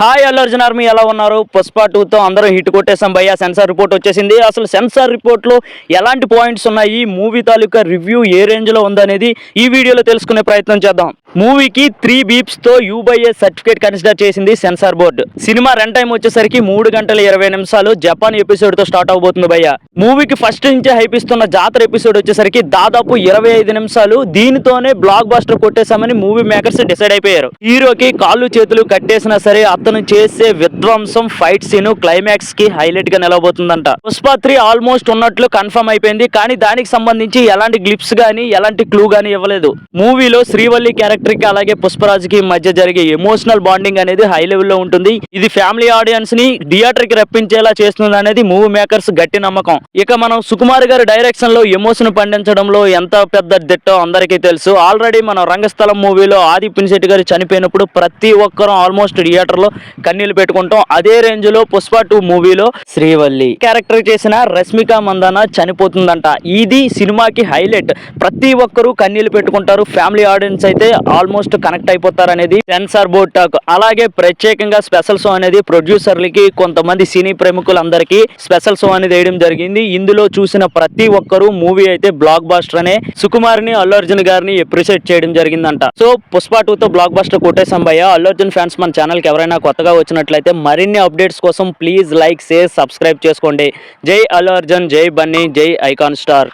Hi Allu Arjun army ఎలా ఉన్నారు? పుష్ప టూతో అందరూ హిట్ కొట్టేసాం భయ్య. సెన్సార్ రిపోర్ట్ వచ్చేసింది. అసలు సెన్సార్ రిపోర్ట్లో ఎలాంటి పాయింట్స్ ఉన్నాయి? మూవీ తాలూకా రివ్యూ ఏ రేంజ్లో ఉందనేది ఈ వీడియోలో తెలుసుకునే ప్రయత్నం చేద్దాం. మూవీకి three బీప్స్తో U by A certificate consider చేసింది censor board. Cinema run time వచ్చేసరికి మూడు గంటల ఇరవై నిమిషాలు. జపాన్ ఎపిసోడ్తో స్టార్ట్ అవబోతుంది భయ్య. మూవీకి ఫస్ట్ నుంచే హైప్ ఇస్తున్న జాతర ఎపిసోడ్ వచ్చేసరికి దాదాపు ఇరవై ఐదు నిమిషాలు. దీనితోనే బ్లాక్ బాస్టర్ కొట్టేశామని మూవీ మేకర్స్ డిసైడ్ అయిపోయారు. హీరోకి కాళ్ళు చేతులు కట్టేసినా సరే అతను చేసే విధ్వంసం ఫైట్ సీన్ క్లైమాక్స్కి హైలైట్గా నిలబోతుందంట పుష్ప త్రీ ఆల్మోస్ట్ ఉన్నట్లు కన్ఫర్మ్ అయిపోయింది. కానీ దానికి సంబంధించి ఎలాంటి గ్లిప్స్ గానీ ఎలాంటి క్లూ గానీ ఇవ్వలేదు. మూవీలో శ్రీవల్లి క్యారెక్టర్ కి అలాగే పుష్పరాజుకి మధ్య జరిగే ఎమోషనల్ బాండింగ్ అనేది హై లెవెల్లో ఉంటుంది. ఇది ఫ్యామిలీ ఆడియన్స్ని థియేటర్కి రప్పించేలా చేస్తుంది అనేది మూవీ మేకర్స్ గట్టి నమ్మకం. ఇక మనం సుకుమార్ గారి డైరెక్షన్లో ఎమోషన్ పండించడంలో ఎంత పెద్ద దిట్టో అందరికీ తెలుసు. ఆల్రెడీ మనం రంగస్థలం మూవీలో ఆది పినిశెట్టి గారు చనిపోయినప్పుడు ప్రతి ఒక్కరూ ఆల్మోస్ట్ థియేటర్లో కన్నీళ్ళు పెట్టుకుంటాం. అదే రేంజ్లో పుష్ప టూ మూవీలో శ్రీవల్లి క్యారెక్టర్ చేసిన రష్మిక మందన చనిపోతుందంట. ఇది సినిమాకి హైలైట్ ప్రతి ఒక్కరూ కన్నీళ్ళు పెట్టుకుంటారు. ఫ్యామిలీ ఆడియన్స్ అయితే ఆల్మోస్ట్ కనెక్ట్ అయిపోతారు అనేది సెన్సార్ బోర్డ్ టాక్. అలాగే ప్రత్యేకంగా స్పెషల్ షో అనేది ప్రొడ్యూసర్లకి కొంతమంది సినీ ప్రముఖులందరికీ స్పెషల్ షో అనేది వేయడం జరిగింది. ఇందులో చూసిన ప్రతి ఒక్కరూ మూవీ అయితే బ్లాక్ బాస్టర్ అనే సుకుమార్ని అల్లు అర్జున్ గారిని అప్రిషియేట్ చేయడం జరిగిందంట. సో పుష్ప టూ తో బ్లాక్ బాస్టర్ కొట్టేసాం భయ్య అల్లు అర్జున్ ఫ్యాన్స్ మన ఛానల్కి ఎవరైనా కొత్తగా వచ్చినట్లయితే మరిన్ని అప్డేట్స్ కోసం ప్లీజ్ లైక్ షేర్ సబ్స్క్రైబ్ చేసుకోండి. జై అల్లు అర్జున్ జై బన్నీ జై ఐకాన్ స్టార్.